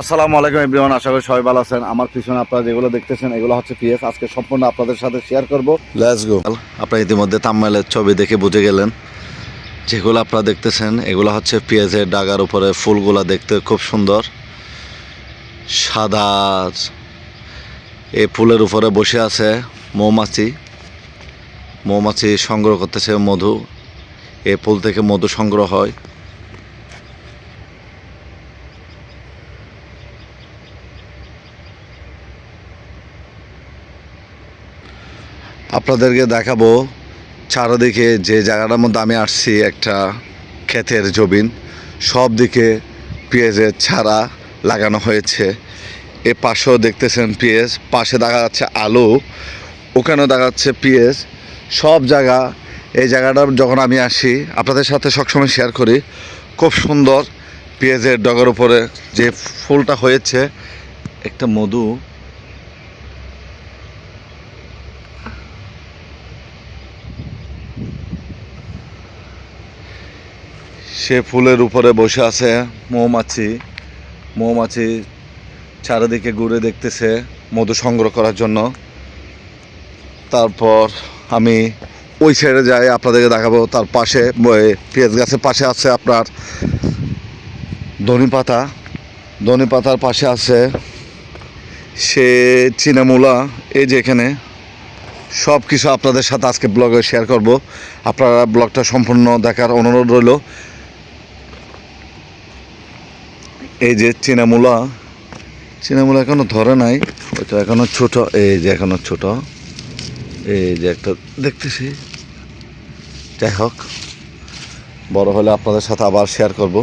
আসসালামু আলাইকুম এভরিওয়ান, আশা করি সবাই ভালো আছেন। আমার পিছনে আপনারা যেগুলো দেখতেছেন, এগুলো হচ্ছে পিএস আজকে সম্পূর্ণ আপনাদের সাথে শেয়ার করব। লেটস গো আপনারা ইতিমধ্যে তাম্মাইলের ছবি দেখে বুঝে গেলেন। যেগুলো আপনারা দেখতেছেন, এগুলো হচ্ছে পেঁয়াজের ডাগার উপরে ফুলগুলো দেখতে খুব সুন্দর। সাদা এই ফুলের উপরে বসে আছে মৌমাছি। মৌমাছি সংগ্রহ করতেছে মধু। এই ফুল থেকে মধু সংগ্রহ হয়। আপনাদেরকে দেখাবো চারদিকে যে জায়গাটার মধ্যে আমি আসছি একটা ক্ষেতের জমিন সব দিকে পেঁয়াজের ছাড়া লাগানো হয়েছে। এ পাশেও দেখতেছেন পেঁয়াজ, পাশে দেখা যাচ্ছে আলু, ওখানেও দেখা যাচ্ছে পেঁয়াজ। সব জায়গা, এই জায়গাটা যখন আমি আসি, আপনাদের সাথে সবসময় শেয়ার করি, খুব সুন্দর পেঁয়াজের ডগের উপরে যে ফুলটা হয়েছে, একটা মধু। সে ফুলের উপরে বসে আছে, মৌমাছি মৌমাছি চারিদিকে ঘুরে দেখতেছে মধু সংগ্রহ করার জন্য। তারপর আমি ওই সাইডে যাই, আপনাদেরকে দেখাবো। তার পাশে পেঁয়াজ গাছের পাশে আছে আপনার ধনি পাতা ধনি পাতার পাশে আছে সে চিনামুলা। এই যে এখানে সব কিছু আপনাদের সাথে আজকে ব্লগে শেয়ার করব। আপনারা ব্লগটা সম্পূর্ণ দেখার অনুরোধ রইল। এই যে চিনামুলা চিনামুলা এখনও ধরে নাই, ওইটা এখনও ছোট, এই যে এখনও ছোট, এই যে একটা দেখতেছি। যাই হোক, বড় হলে আপনাদের সাথে আবার শেয়ার করব।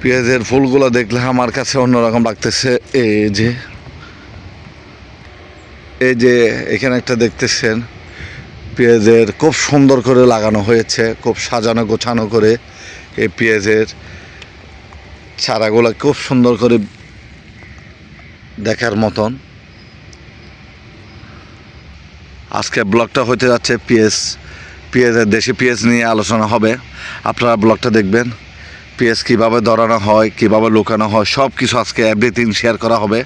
পেঁয়াজের ফুলগুলো দেখলে আমার কাছে অন্যরকম লাগতেছে, এই যে। এই যে এখানে একটা দেখতেছেন, পেঁয়াজের খুব সুন্দর করে লাগানো হয়েছে, খুব সাজানো গোছানো করে এই পেঁয়াজের। চারাগুলো খুব সুন্দর করে দেখার মতন। আজকে ব্লগটা হতে যাচ্ছে পিএস পেঁয়াজের দেশি পিএস নিয়ে আলোচনা হবে। আপনারা ব্লগটা দেখবেন, পিএস কীভাবে ধরানো হয়, কীভাবে লুকানো হয় সব কিছু আজকে এভরিথিং শেয়ার করা হবে।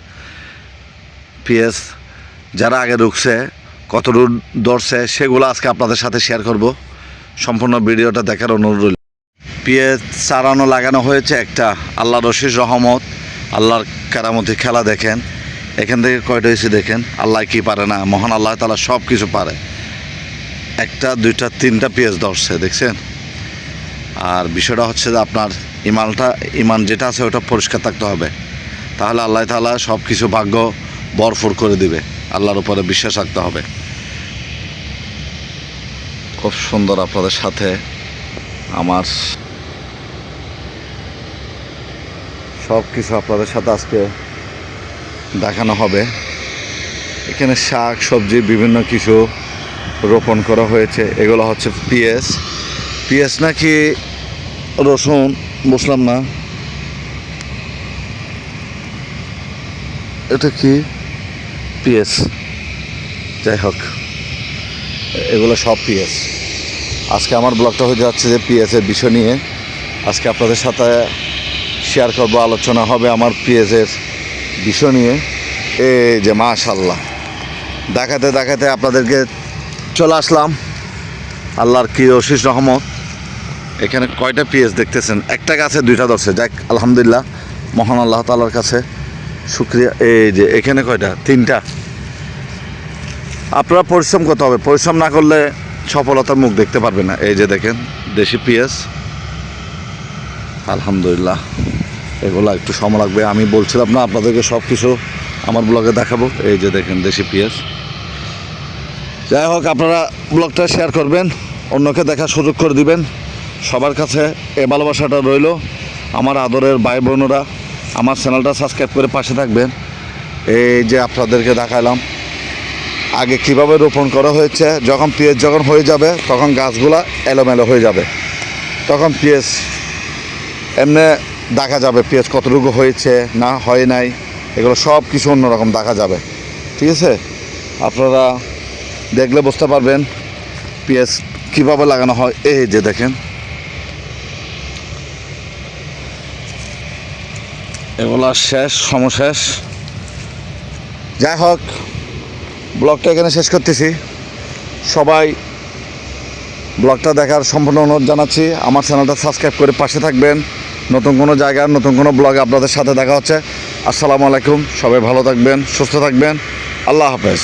পিএস যারা আগে ঢুকছে কত দূর ধরছে সেগুলো আজকে আপনাদের সাথে শেয়ার করব। সম্পূর্ণ ভিডিওটা দেখার অনুরোধ পেঁয়াজ চারানো, লাগানো হয়েছে একটা। আল্লাহ রশিদ রহমত, আল্লাহর কেরামতি খেলা দেখেন। এখান থেকে কয়টা হয়েছে দেখেন? আল্লাহ কি পারে না? মহান আল্লাহ তালা সব কিছু পারে। একটা, দুইটা, তিনটা পেঁয়াজ ধরছে, দেখছেন? আর বিষয়টা হচ্ছে যে আপনার ইমানটা, ইমান যেটা আছে ওটা পরিষ্কার থাকতে হবে। তাহলে আল্লাহ তালা সব কিছু ভাগ্য বরফর করে দিবে। আল্লাহর উপরে বিশ্বাস রাখতে হবে। খুব সুন্দর আপনাদের সাথে আমার সব কিছু আপনাদের সাথে আজকে দেখানো হবে। এখানে শাক, সবজি, বিভিন্ন কিছু রোপণ করা হয়েছে। এগুলো হচ্ছে পিএস পিএস নাকি রসুন, বুঝলাম না। এটা কি? পিএস যাই হোক, এগুলো সব পিএস আজকে আমার ব্লগটা হয়ে যাচ্ছে যে পিএসের বিষয় নিয়ে। আজকে আপনাদের সাথে শেয়ার করব, আলোচনা হবে আমার পিএসের বিষয় নিয়ে। এ যে মাশাল্লাহ দেখাতে দেখাতে আপনাদেরকে চলে আসলাম। আল্লাহর কি রশিস রহমত। এখানে কয়টা পিএস দেখতেছেন? একটা গাছে দুইটা ধরছে। যাক, আলহামদুলিল্লাহ, মহান আল্লাহ তালার কাছে শুক্রিয়া। এই যে, এখানে কয়টা? তিনটা। আপনারা পরিশ্রম করতে হবে। পরিশ্রম না করলে সফলতার মুখ দেখতে পারবে না। এই যে দেখেন, দেশি পিএস। আলহামদুলিল্লাহ। এগুলো একটু সময় লাগবে। আমি বলছিলাম না, আপনাদেরকে সব কিছু আমার ব্লগে দেখাবো। এই যে দেখেন, দেশি পিএস যাই হোক, আপনারা ব্লগটা শেয়ার করবেন, অন্যকে দেখার সুযোগ করে দিবেন। সবার কাছে এ ভালোবাসাটা রইল। আমার আদরের ভাই বোনেরা, আমার চ্যানেলটা সাবস্ক্রাইব করে পাশে থাকবেন। এই যে আপনাদেরকে দেখালাম, আগে কীভাবে রোপণ করা হয়েছে, যখন পিএস যখন হয়ে যাবে, তখন গাছগুলা এলোমেলো হয়ে যাবে। তখন পিএস এমনি দেখা যাবে পেঁয়াজ কতটুকু হয়েছে, না হয় নাই, এগুলো সব কিছু অন্যরকম দেখা যাবে। ঠিক আছে? আপনারা দেখলে বুঝতে পারবেন পেঁয়াজ কীভাবে লাগানো হয়। এই যে দেখেন। এগুলো শেষ, সমশেষ। যাই হোক, ব্লগটা এখানে শেষ করতেছি। সবাই ব্লগটা দেখার সম্পূর্ণ অনুরোধ জানাচ্ছি। আমার চ্যানেলটা সাবস্ক্রাইব করে পাশে থাকবেন। নতুন কোনো জায়গার নতুন কোনো ব্লগে আপনাদের সাথে দেখা হচ্ছে। আসসালামু আলাইকুম, সবাই ভালো থাকবেন, সুস্থ থাকবেন। আল্লাহ হাফেজ।